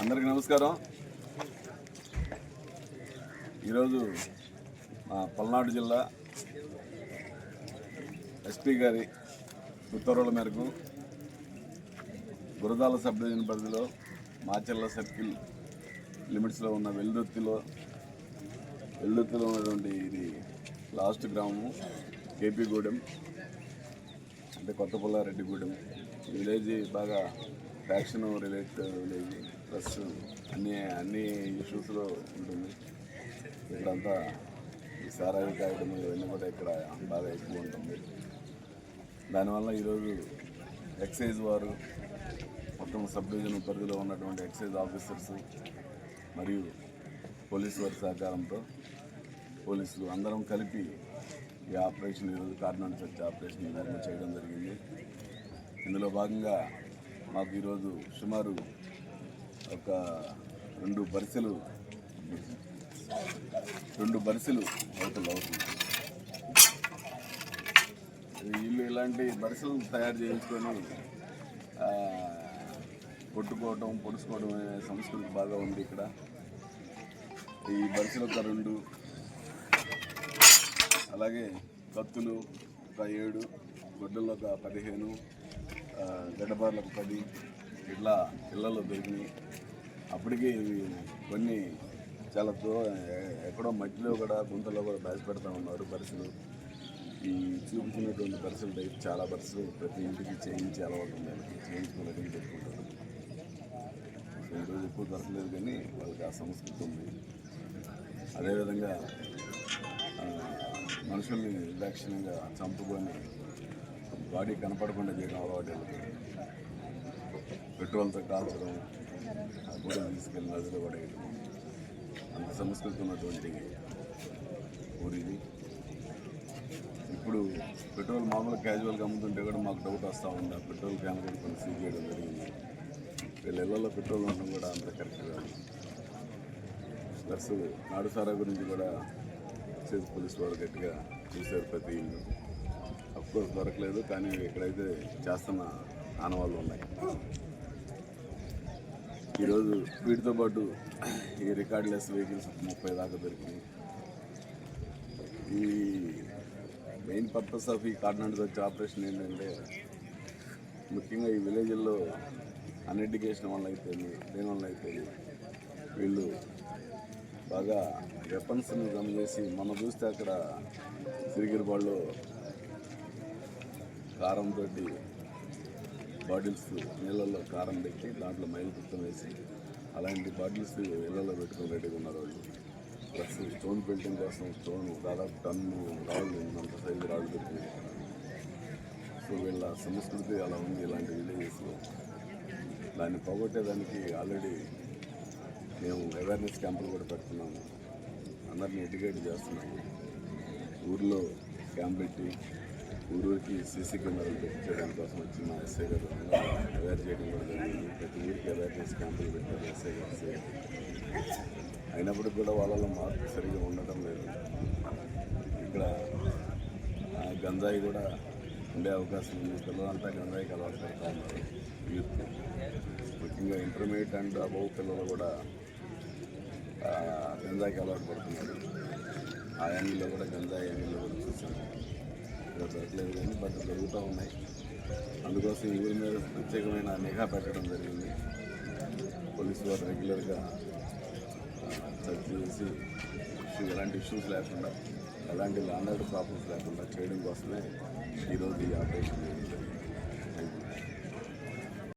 అందరికి నమస్కారం. ఈరోజు మా పల్నాడు జిల్లా ఎస్పీ గారి ఉత్తర్వుల మేరకు గురదాల సబ్ డివిజన్ పరిధిలో మాచర్ల సర్కిల్ లిమిట్స్లో ఉన్న వెల్దుర్తిలో వెల్దుర్తిలో ఉన్నటువంటి ఇది లాస్ట్ గ్రామము కేపీగూడెం అంటే కొత్త పుల్లారెడ్డిగూడెం ఈ విలేజ్ బాగా ఫ్యాక్షన్ రిలేటెడ్ విలేజ్ ప్లస్ అన్ని అన్ని ఇష్యూస్లో ఉంటుంది. ఇక్కడంతా ఈ సారాయి కాయడం ఇవన్నీ కూడా ఇక్కడ బాగా ఎక్కువ ఉంటుంది. దానివల్ల ఈరోజు ఎక్సైజ్ వారు మొత్తం సబ్ డివిజన్ పరిధిలో ఉన్నటువంటి ఎక్సైజ్ ఆఫీసర్స్ మరియు పోలీసు వారి సహకారంతో పోలీసులు అందరం కలిపి ఈ ఆపరేషన్ ఈరోజు కార్నర్ చర్చ ఆపరేషన్ నిర్వహణ చేయడం జరిగింది. ఇందులో భాగంగా మాకు ఈరోజు సుమారు ఒక రెండు బరిసెలు రెండు బరిసెలు అవతల అవుతుంది. వీళ్ళు ఇలాంటి బరిసెలు తయారు చేయించుకొని కొట్టుకోవటం పొడుచుకోవడం అనే సంస్కృతి బాగా ఉంది ఇక్కడ. ఈ బరిసెలు ఒక రెండు అలాగే కత్తులు ఒక ఏడు గొడ్డలు ఒక పదిహేను ఆ, పది ఇట్లా ఇళ్ళలో దొరికినాయి అప్పటికి ఇవి కొన్ని చాలా దూరం ఎక్కడో మట్టిలో కూడా గుంతలో కూడా బయటపెడతా ఉన్నారు బరిసెలు. ఈ చూపించినటువంటి బరిసెల టైప్ చాలా బరిసెలు ప్రతి ఇంటికి చేయించి అలవాటు ఉంది వాళ్ళకి చేయించుకుని రెడీ పెట్టుకుంటారు. సో ఈరోజు ఎక్కువ దొరకలేదు కానీ వాళ్ళకి ఆ సంస్కృతి ఉంది. అదేవిధంగా మనుషుల్ని నిర్దాక్షిణ్యంగా చంపుకొని బాడీ కనపడకుండా చేయడం అలవాటు పెట్రోల్తో కాల్చడం ఆ కూడా తీసుకెళ్ళి నదిలో పడేయడం అంత సంస్కృతి ఉన్నటువంటి ఊరిది. ఇప్పుడు పెట్రోల్ మామూలుగా క్యాజువల్గా అమ్ముతుంటే కూడా మాకు డౌట్ వస్తూ ఉంది. ఆ పెట్రోల్ క్యాన్ కూడా కొన్ని సీజ్ చేయడం జరిగింది. వీళ్ళ పెట్రోల్ ఉండడం కూడా అంత కరెక్ట్గా ప్లస్ నాడు సారా గురించి కూడా చేసి పోలీసు వాళ్ళు గట్టిగా చూశారు ప్రతి ఇల్లు. కోర్స్ దొరకలేదు కానీ ఇక్కడైతే చేస్తున్న ఆనవాళ్ళు ఉన్నాయి. ఈరోజు వీటితో పాటు ఈ రికార్డ్లెస్ వెహికల్స్ ముప్పై దాకా దొరికినాయి. ఈ మెయిన్ పర్పస్ ఆఫ్ ఈ కాకినాడ వచ్చే ఆపరేషన్ ఏంటంటే ముఖ్యంగా ఈ విలేజ్ల్లో అన్ఎడ్యుకేషన్ వల్ల అయితే దేని వల్ల అయితే వీళ్ళు బాగా వెపన్స్ని జమ చేసి మనం చూస్తే అక్కడ సిరిగిరిబాళ్ళు కారంతో బాటిల్స్ నీళ్ళల్లో కారం పెట్టి దాంట్లో మైలు కుత్తం వేసి అలాంటి బాటిల్స్ నీళ్ళల్లో పెట్టుకొని రెడీగా ఉన్నారు వాళ్ళు. ప్లస్ స్టోన్ పెయింటింగ్ కోసం స్టోన్ దాదాపు టన్ను రాళ్ళు ఉన్నంత సైజు రాళ్ళు దొరికినాయి సో వీళ్ళ సంస్కృతి అలా ఉంది ఇలాంటి విలేజెస్లో దాన్ని పోగొట్టేదానికి ఆల్రెడీ మేము అవేర్నెస్ క్యాంపులు కూడా పెడుతున్నాము. అందరిని ఎడ్యుకేట్ చేస్తున్నాము. ఊర్లో క్యాంప్ పెట్టి ఊరూరికి సీసీ కెమెరాలు చేయడం కోసం వచ్చి మా ఎస్ఐ గారు అవేర్ చేయడం కూడా జరిగింది ప్రతి ఊరికి అవేర్నెస్ క్యాంపులు పెట్టారు ఎస్ఐ గారు ఎస్ఐ అయినప్పటికీ కూడా వాళ్ళలో మార్పు సరిగా ఉండటం లేదు ఇక్కడ గంజాయి కూడా ఉండే అవకాశం ఉంది పిల్లలంతా గంజాయికి అలవాటు పడుతూ ఉన్నారు యూత్ ముఖ్యంగా ఇంటర్మీడియట్ అండ్ అబౌ పిల్లలు కూడా గంజాయికి అలవాటు పడుతున్నారు ఆ యాంగిల్లో కూడా గంజాయి యాంగిల్లో కూడా చూసాను ఇక్కడ దొరకలేదు కానీ బట్ జరుగుతూ ఉన్నాయి. అందుకోసం ఈ ఊరి మీద ప్రత్యేకమైన నిఘా పెట్టడం జరిగింది. పోలీసు వారు రెగ్యులర్గా సెర్చ్ చేసి ఎలాంటి ఇష్యూస్ లేకుండా ఎలాంటి లాండర్ ప్రాబ్లమ్స్ లేకుండా చేయడం కోసమే ఈరోజు ఈ ఆపరేషన్ జరిగింది.